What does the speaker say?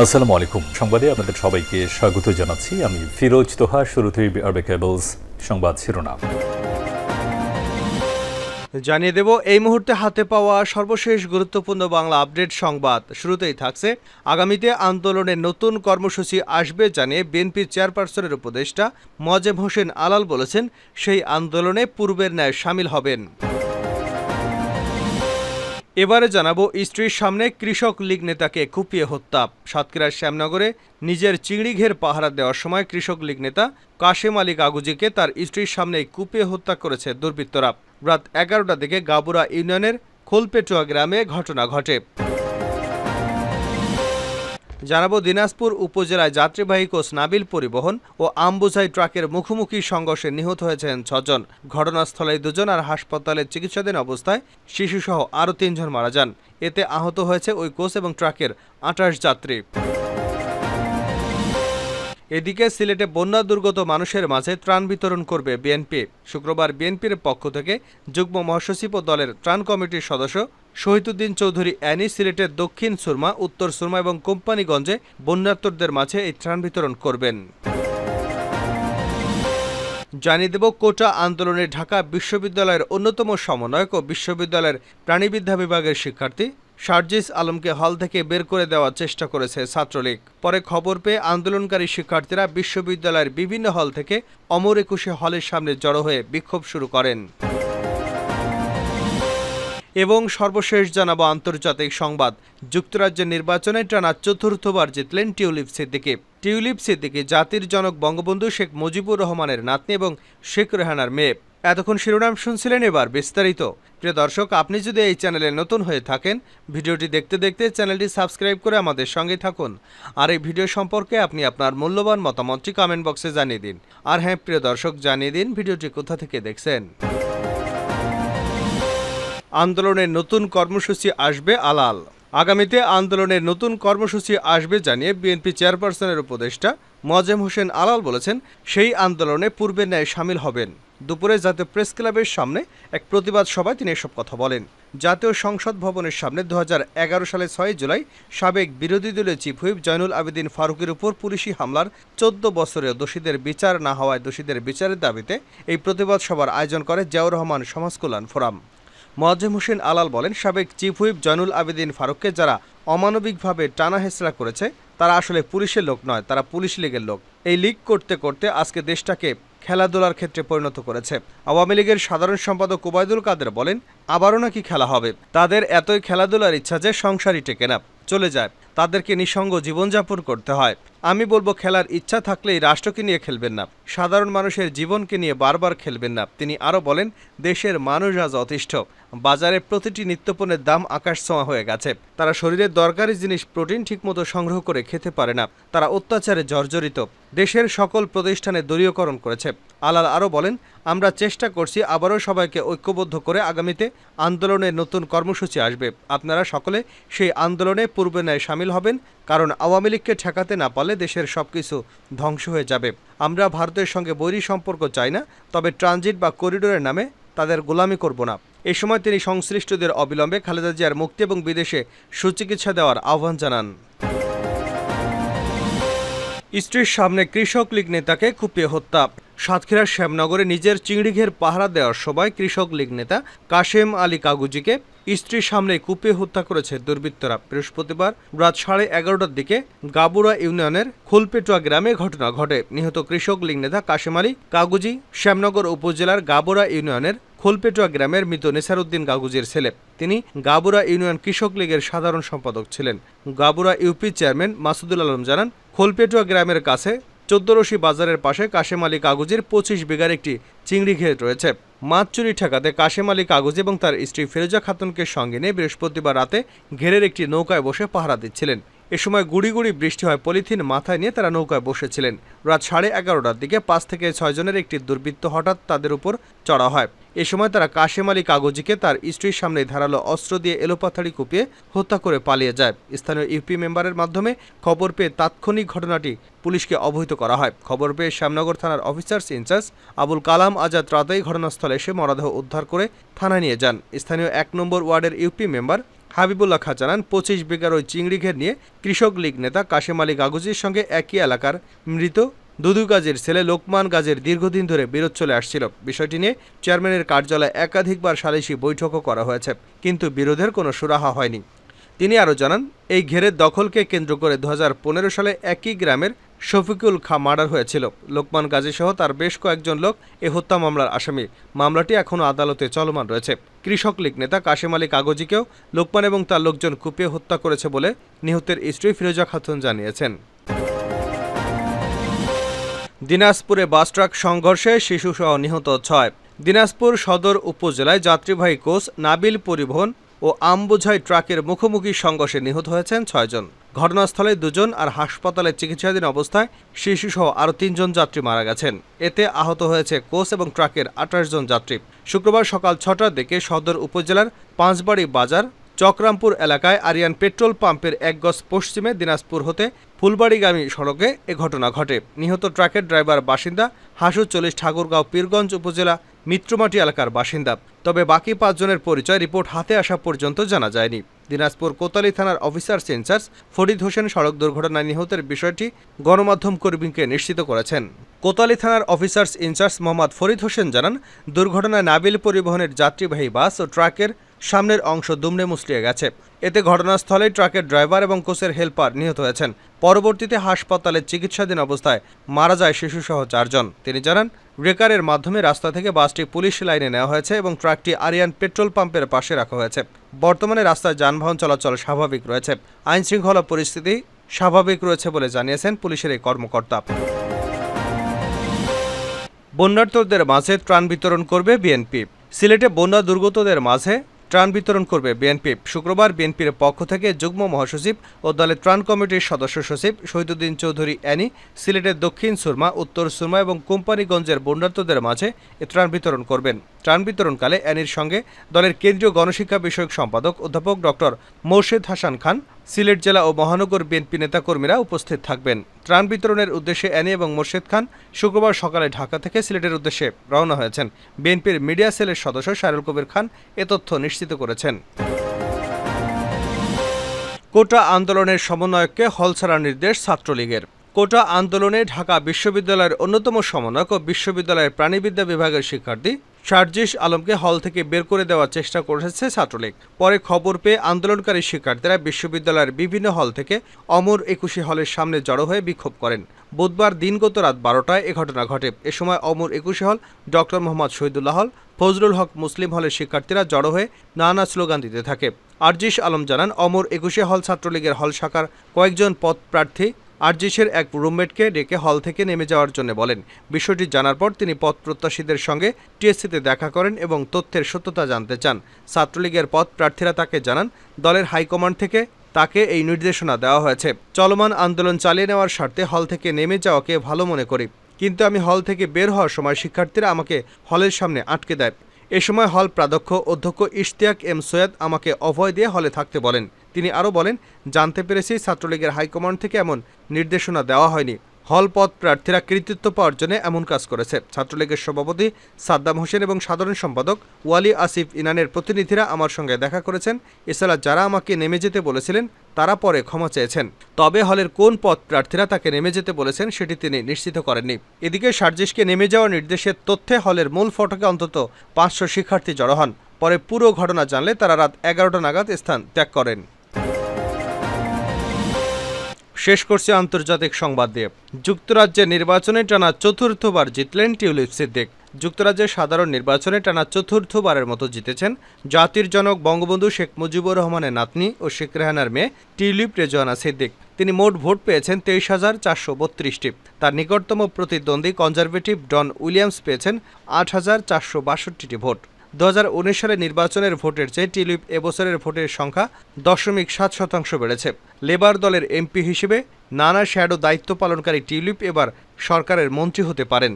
আসসালামু আলাইকুম। সংবাদে আপনাদের সবাইকে স্বাগত জানাচ্ছি। আমি ফিরোজ তোহা, শুরুতেই আরবে কেবলস সংবাদ শিরোনাম। জানিয়ে দেব, এই মুহূর্তে হাতে পাওয়া সর্বশেষ গুরুত্বপূর্ণ বাংলা আপডেট সংবাদ। শুরুতেই থাকছে আগামীতে আন্দোলনের নতুন কর্মসূচি আসবে জানিয়ে বিএনপির চেয়ারপারসনের উপদেষ্টা মজেম হোসেন আলাল বলেছেন, সেই আন্দোলনে পূর্বের ন্যায় সামিল হবেন। এবারে জানাব স্ত্রীর সামনে কৃষক লীগ নেতাকে কুপিয়ে হত্যা। সাতক্ষীরার শ্যামনগরে নিজের চিংড়িঘের পাহারা দেওয়ার সময় কৃষক লীগ নেতা কাশেম আলী কাগুজিকে তার স্ত্রীর সামনে কুপিয়ে হত্যা করেছে দুর্বৃত্তরা। রাত এগারোটা দিকে গাবুরা ইউনিয়নের খোলপেটুয়া গ্রামে ঘটনা ঘটে। জানাব দিনাজপুর উপজেলায় যাত্রীবাহী কোচ নাবিল পরিবহন ও আমবুঝাই ট্রাকের মুখোমুখি সংঘর্ষে নিহত হয়েছেন ছজন। ঘটনাস্থলে দুজন আর হাসপাতালে চিকিৎসাধীন অবস্থায় শিশুসহ আরও তিনজন মারা যান। এতে আহত হয়েছে ওই কোচ এবং ট্রাকের আঠাশ যাত্রী। এদিকে সিলেটে বন্যা দুর্গত মানুষের মাঝে ত্রাণ বিতরণ করবে বিএনপি। শুক্রবার বিএনপির পক্ষ থেকে যুগ্ম মহাসচিব ও দলের ত্রাণ কমিটির সদস্য শহীদুদ্দিন চৌধুরী, অ্যানি সিলেটের দক্ষিণ সুরমা, উত্তর সুরমা এবং কোম্পানিগঞ্জে বন্যার্তদের মাঝে এই ত্রাণ বিতরণ করবেন। জানিয়ে দেব, কোটা আন্দোলনে ঢাকা বিশ্ববিদ্যালয়ের অন্যতম সমন্বয়ক ও বিশ্ববিদ্যালয়ের প্রাণীবিদ্যা বিভাগের শিক্ষার্থী শারজিস আলমকে হল থেকে বের করে দেওয়ার চেষ্টা করেছে ছাত্রলীগ। পরে খবর পেয়ে আন্দোলনকারী শিক্ষার্থীরা বিশ্ববিদ্যালয়ের বিভিন্ন হল থেকে অমর একুশে হলের সামনে জড়ো হয়ে বিক্ষোভ শুরু করেন। এবং সর্বশেষ জানাব আন্তর্জাতিক সংবাদ। যুক্তরাজ্যের নির্বাচনে টানা চতুর্থবার জিতলেন টিউলিপ সিদ্দিকি। টিউলিপ সিদ্দিকি জাতির জনক বঙ্গবন্ধু শেখ মুজিবুর রহমানের নাতনি এবং শেখ রেহানার মেয়ে। এতক্ষণ শিরোনাম শুনছিলেন এবার বিস্তারিত। প্রিয় দর্শক, আপনি যদি এই চ্যানেলে নতুন হয়ে থাকেন, ভিডিওটি দেখতে দেখতে চ্যানেলটি সাবস্ক্রাইব করে আমাদের সঙ্গে থাকুন। আর এই ভিডিও সম্পর্কে আপনি আপনার মূল্যবান মতামতটি কমেন্ট বক্সে জানিয়ে দিন। আর হ্যাঁ প্রিয় দর্শক, জানিয়ে দিন ভিডিওটি কোথা থেকে দেখছেন। আন্দোলনের নতুন কর্মসূচি আসবে আলাল। আগামীতে আন্দোলনের নতুন কর্মসূচি আসবে জানিয়ে বিএনপি চেয়ারপারসনের উপদেষ্টা মজেম হোসেন আলাল বলেছেন, সেই আন্দোলনে পূর্বের ন্যায় সামিল হবেন। দুপুরে জাতীয় প্রেস ক্লাবের সামনে এক প্রতিবাদ সভায় তিনি এসব কথা বলেন। জাতীয় সংসদ ভবনের সামনে দু হাজার এগারো সালে ছয় জুলাই সাবেক বিরোধী দলের চিফ হুইপ জয়নুল আবেদিন ফারুকের উপর পুলিশি হামলার চোদ্দ বছরেও দোষীদের বিচার না হওয়ায় দোষীদের বিচারের দাবিতে এই প্রতিবাদ সভার আয়োজন করে জিয়াউর রহমান সমাজ কল্যাণ ফোরাম। মোয়াজ্জেম হোসেন আলাল বলেন, সাবেক চিফ হুইপ জয়নুল আবেদিন ফারুককে যারা অমানবিকভাবে টানা হেঁচড়া করেছে, তারা আসলে পুলিশের লোক নয়, তারা পুলিশ লীগের লোক। এই লীগ করতে করতে আজকে দেশটাকে খেলাধুলার ক্ষেত্রে পরিণত করেছে। আওয়ামী লীগের সাধারণ সম্পাদক ওবায়দুল কাদের বলেন, আবারও নাকি খেলা হবে। তাদের এতই খেলাধুলার ইচ্ছা যে সংসারই টেকে না, চলে যায়। তাদেরকে নিঃসঙ্গ জীবনযাপন করতে হয়। আমি বলব, খেলার ইচ্ছা থাকলেই রাষ্ট্রকে নিয়ে খেলবেন না, সাধারণ মানুষের জীবনকে নিয়ে বারবার খেলবেন না। তিনি আরও বলেন, দেশের মানুষ আজ অতিষ্ঠ। বাজারে প্রতিটি নিত্যপণ্যের দাম আকাশ ছোঁয়া হয়ে গেছে। তারা শরীরের দরকারি জিনিস প্রোটিন ঠিকমতো সংগ্রহ করে খেতে পারে না। তারা অত্যাচারে জর্জরিত। দেশের সকল প্রতিষ্ঠানে দলীয়করণ করেছে। আলাল আরও বলেন, আমরা চেষ্টা করছি আবারও সবাইকে ঐক্যবদ্ধ করে আগামীতে আন্দোলনের নতুন কর্মসূচি আসবে। আপনারা সকলে সেই আন্দোলনে পূর্বে ন্যায় সামিল হবেন, কারণ আওয়ামী লীগকে ঠেকাতে না পারলে দেশের সব কিছু ধ্বংস হয়ে যাবে। আমরা ভারতের সঙ্গে বৈরী সম্পর্ক চাই না, তবে ট্রানজিট বা করিডোরের নামে তাদের গোলামি করব না। এ সময় তিনি সংশ্লিষ্টদের অবিলম্বে খালেদা জিয়ার মুক্তি এবং বিদেশে সুচিকিৎসা দেওয়ার আহ্বান জানান। স্ত্রীর সামনে কৃষক লীগ নেতাকে কুপিয়ে হত্যা। সাতক্ষীরার শ্যামনগরে নিজের চিংড়িঘের পাহারা দেওয়ার সময় কৃষক লীগ নেতা কাশেম আলী কাগুজিকে স্ত্রীর সামনে কুপিয়ে হত্যা করেছে দুর্বৃত্তরা। বৃহস্পতিবার রাত সাড়ে এগারোটার দিকে গাবুরা ইউনিয়নের খুলপেটুয়া গ্রামে ঘটনা ঘটে। নিহত কৃষক লীগ নেতা কাশেম আলী কাগুজি শ্যামনগর উপজেলার গাবুরা ইউনিয়নের খোলপেটুয়া গ্রামের মৃত নেসারউদ্দিন গাগুজির ছেলে। তিনি গাবুরা ইউনিয়ন কৃষক লীগের সাধারণ সম্পাদক ছিলেন। গাবুরা ইউপি চেয়ারম্যান মাসুদুল আলম জানান খোলপেটুয়া গ্রামের কাছে চোদ্দরশি বাজারের পাশে কাশেম আলী কাগজের পঁচিশ বিঘার একটি চিংড়ি ঘের রয়েছে। মাছ চুরি ঠেকাতে কাশেম আলী কাগজ এবং তার স্ত্রী ফিরোজা খাতুনকে সঙ্গে নিয়ে বৃহস্পতিবার রাতে ঘেরের একটি নৌকায় বসে পাহারা দিচ্ছিলেন। এ সময় গুড়ি গুড়ি বৃষ্টি হয় পলিথিন মাথায় নিয়ে তারা নৌকায় বসেছিলেন। রাত সাড়ে এগারোটার দিকে পাঁচ থেকে ছয়জনের একটি দুর্বৃত্ত হঠাৎ তাদের উপর চড়া হয়। এ সময় তারা কাশেম আলী কাগজিকে তার স্ত্রীর সামনে ধারালো অস্ত্র দিয়ে এলোপাথাড়ি কুপিয়ে হত্যা করে পালিয়ে যায়। স্থানীয় ইউপি মেম্বারের মাধ্যমে খবর পেয়ে তাৎক্ষণিক ঘটনাটি পুলিশকে অবহিত করা হয়। খবর পেয়ে শ্যামনগর থানার officers in charge Abul Kalam Azad রাতেই ঘটনাস্থলে এসে মরদেহ উদ্ধার করে থানায় নিয়ে যান। স্থানীয় এক নম্বর ওয়ার্ডের ইউপি মেম্বার হাবিবুল্লাহ খা জানান, পঁচিশ বিঘার ওই চিংড়ি ঘের নিয়ে কৃষক লীগ নেতা কাশেম আলী গাগুজির সঙ্গে একই এলাকার মৃত দুদু গাজীর ছেলে লোকমান গাজীর দীর্ঘদিন ধরে বিরোধ চলে আসছিল। বিষয়টি নিয়ে চেয়ারম্যানের কার্যালয়ে একাধিকবার সালিশি বৈঠকও করা হয়েছে, কিন্তু বিরোধের কোনো সুরাহা হয়নি। তিনি আরও জানান, এই ঘেরের দখলকে কেন্দ্র করে দু হাজার পনেরো সালে একই গ্রামের শফিকুল খা মার্ডার হয়েছিল। লোকমান গাজী সহ তার বেশ কয়েকজন লোক এ হত্যা মামলার আসামি। মামলাটি এখনও আদালতে চলমান রয়েছে। কৃষক লীগ নেতা কাশেম আলী কাগজিকেও লোকমান এবং তার লোকজন কুপিয়ে হত্যা করেছে বলে নিহতের স্ত্রী ফিরোজা খাতুন জানিয়েছেন। দিনাজপুরে বাস ট্রাক সংঘর্ষে শিশুসহ নিহত ছয়। দিনাজপুর সদর উপজেলায় যাত্রীবাহী কোচ নাবিল পরিবহন ও আমবোঝাই ট্রাকের মুখোমুখি সংঘর্ষে নিহত হয়েছেন ছয়জন। ঘটনাস্থলে দুজন আর হাসপাতালে চিকিৎসাধীন অবস্থায় শিশুসহ আরও তিনজন যাত্রী মারা গেছেন। এতে আহত হয়েছে কোচ এবং ট্রাকের আঠাশ জন যাত্রী। শুক্রবার সকাল ছটার দিকে সদর উপজেলার পাঁচবাড়ি বাজার চক্রামপুর এলাকায় আরিয়ান পেট্রোল পাম্পের এক গজ পশ্চিমে দিনাজপুর হতে ফুলবাড়িগামী সড়কে এ ঘটনা ঘটে। নিহত ট্রাকের ড্রাইভার বাসিন্দা হাসু চল্লিশ ঠাকুরগাঁও পীরগঞ্জ উপজেলা মিত্রমাটি এলাকার বাসিন্দা। তবে বাকি পাঁচজনের পরিচয় রিপোর্ট হাতে আসা পর্যন্ত জানা যায়নি। দিনাজপুর কোতালি থানার অফিসার্স ইনচার্জ ফরিদ হোসেন সড়ক দুর্ঘটনায় নিহতের বিষয়টি গণমাধ্যম কর্মীকে নিশ্চিত করেছেন। কোতালি থানার officers in charge Mohammad Farid Hossain জানান, দুর্ঘটনায় নাবিল পরিবহনের যাত্রীবাহী বাস ও ট্রাকের সামনের অংশ দুমড়ে মুচড়িয়ে গেছে। এতে ঘটনাস্থলে ট্রাকের ড্রাইভার এবং কোচের হেলপার নিহত হয়েছেন। পরবর্তীতে হাসপাতালে চিকিৎসাধীন অবস্থায় মারা যায় শিশুসহ চারজন। তিনি জানান ব্রেকারের মাধ্যমে রাস্তা থেকে বাসটি পুলিশ লাইনে নেওয়া হয়েছে এবং ট্রাকটি আরিয়ান পেট্রোল পাম্পের পাশে রাখা হয়েছে। বর্তমানে রাস্তায় যানবাহন চলাচল স্বাভাবিক রয়েছে। আইনশৃঙ্খলা পরিস্থিতি স্বাভাবিক রয়েছে বলে জানিয়েছেন পুলিশের এই কর্মকর্তা। বন্যার্থদের মাঝে ত্রাণ বিতরণ করবে বিএনপি। সিলেটে বন্যা দুর্গতদের মাঝে ত্রাণ বিতরণ করবে বিএনপি। শুক্রবার বিএনপির পক্ষ থেকে যুগ্ম মহাসচিব ও দলের ত্রাণ কমিটির সদস্য সচিব শহীদুদ্দিন চৌধুরী অ্যানি, সিলেটের দক্ষিণ সুরমা, উত্তর সুরমা এবং কোম্পানিগঞ্জের বন্যার্তদের মাঝে এ ত্রাণ বিতরণ করবেন। ত্রাণ বিতরণকালে অ্যানির সঙ্গে দলের কেন্দ্রীয় গণশিক্ষা বিষয়ক সম্পাদক অধ্যাপক ডক্টর মোর্শেদ হাসান খান, সিলেট জেলা ও মহানগর বিএনপি নেতাকর্মীরা উপস্থিত থাকবেন। ত্রাণ বিতরণের উদ্দেশ্যে অ্যানি এবং মোর্শেদ খান শুক্রবার সকালে ঢাকা থেকে সিলেটের উদ্দেশ্যে রওনা হয়েছেন। বিএনপির মিডিয়া সেলের সদস্য শাহরুল কবির খান এ তথ্য নিশ্চিত করেছেন। কোটা আন্দোলনের সমন্বয়ককে হল ছাড়ার নির্দেশ ছাত্রলীগের। কোটা আন্দোলনে ঢাকা বিশ্ববিদ্যালয়ের অন্যতম সমন্বয়ক ও বিশ্ববিদ্যালয়ের প্রাণীবিদ্যা বিভাগের শিক্ষার্থী শারজিস আলমকে হল থেকে বের করে দেওয়ার চেষ্টা করেছে ছাত্রলীগ। পরে খবর পেয়ে আন্দোলনকারী শিক্ষার্থীরা বিশ্ববিদ্যালয়ের বিভিন্ন হল থেকে অমর একুশে হলের সামনে জড়ো হয়ে বিক্ষোভ করেন। বুধবার দিনগত রাত বারোটায় এ ঘটনা ঘটে। এ সময় অমর একুশে হল, ডক্টর মোহাম্মদ শহীদুল্লাহ হল, ফজলুল হক মুসলিম হলের শিক্ষার্থীরা জড়ো হয়ে নানা স্লোগান দিতে থাকে। আরজিস আলম জানান, অমর একুশে হল ছাত্রলীগের হল শাখার কয়েকজন পদ প্রার্থী আরজিসের এক রুমমেটকে ডেকে হল থেকে নেমে যাওয়ার জন্য বলেন। বিষয়টি জানার পর তিনি পদ প্রত্যাশীদের সঙ্গে টিএসসিতে দেখা করেন এবং তথ্যের সত্যতা জানতে চান। ছাত্রলীগের পদ প্রার্থীরা তাকে জানান, দলের হাইকমান্ড থেকে তাকে এই নির্দেশনা দেওয়া হয়েছে। চলমান আন্দোলন চালিয়ে নেওয়ার স্বার্থে হল থেকে নেমে যাওয়াকে ভালো মনে করি। কিন্তু আমি হল থেকে বের হওয়ার সময় শিক্ষার্থীরা আমাকে হলের সামনে আটকে দেয়। এ সময় হল প্রাধ্যক্ষ অধ্যক্ষ ইশতিয়াক এম সৈয়দ আমাকে অভয় দিয়ে হলে থাকতে বলেন। তিনি আরও বলেন, জানতে পেরেছি ছাত্রলীগের হাইকমান্ড থেকে এমন নির্দেশনা দেওয়া হয়নি। হল পদ প্রার্থীরা কৃতিত্ব জন্য এমন কাজ করেছে। ছাত্রলীগের সভাপতি সাদ্দাম হোসেন এবং সাধারণ সম্পাদক ওয়ালি আসিফ ইনানের প্রতিনিধিরা আমার সঙ্গে দেখা করেছেন। এছাড়া যারা আমাকে নেমে যেতে বলেছিলেন, তারা পরে ক্ষমা চেয়েছেন। তবে হলের কোন পদ প্রার্থীরা তাকে নেমে যেতে বলেছেন, সেটি তিনি নিশ্চিত করেননি। এদিকে সার্জিসকে নেমে যাওয়ার নির্দেশের তথ্যে হলের মূল ফটকে অন্তত পাঁচশো শিক্ষার্থী জড়ো হন। পরে পুরো ঘটনা জানলে তারা রাত এগারোটা নাগাদ স্থান ত্যাগ করেন। শেষ করছে আন্তর্জাতিক সংবাদ দিয়ে। যুক্তরাজ্যের নির্বাচনে টানা চতুর্থবার জিতলেন টিউলিপ সিদ্দিক। যুক্তরাজ্যের সাধারণ নির্বাচনে টানা চতুর্থবারের মতো জিতেছেন জাতির জনক বঙ্গবন্ধু শেখ মুজিবুর রহমানের নাতনি ও শেখ রেহানার মেয়ে টিউলিপ রেজওয়ানা সিদ্দিক। তিনি মোট ভোট পেয়েছেন তেইশ হাজার চারশো বত্রিশটি। তার নিকটতম প্রতিদ্বন্দ্বী কনজারভেটিভ ডন উইলিয়ামস পেয়েছেন আট হাজার চারশো বাষট্টিটি ভোট। দু হাজার উনিশ সালে নির্বাচনের ভোটের চেয়ে টিলিপ এবছরের ভোটের সংখ্যা দশমিক সাত শতাংশ বেড়েছে। লেবার দলের এমপি হিসেবে নানা শ্যাডো দায়িত্ব পালনকারী টিউলিপ এবার সরকারের মন্ত্রী হতে পারেন।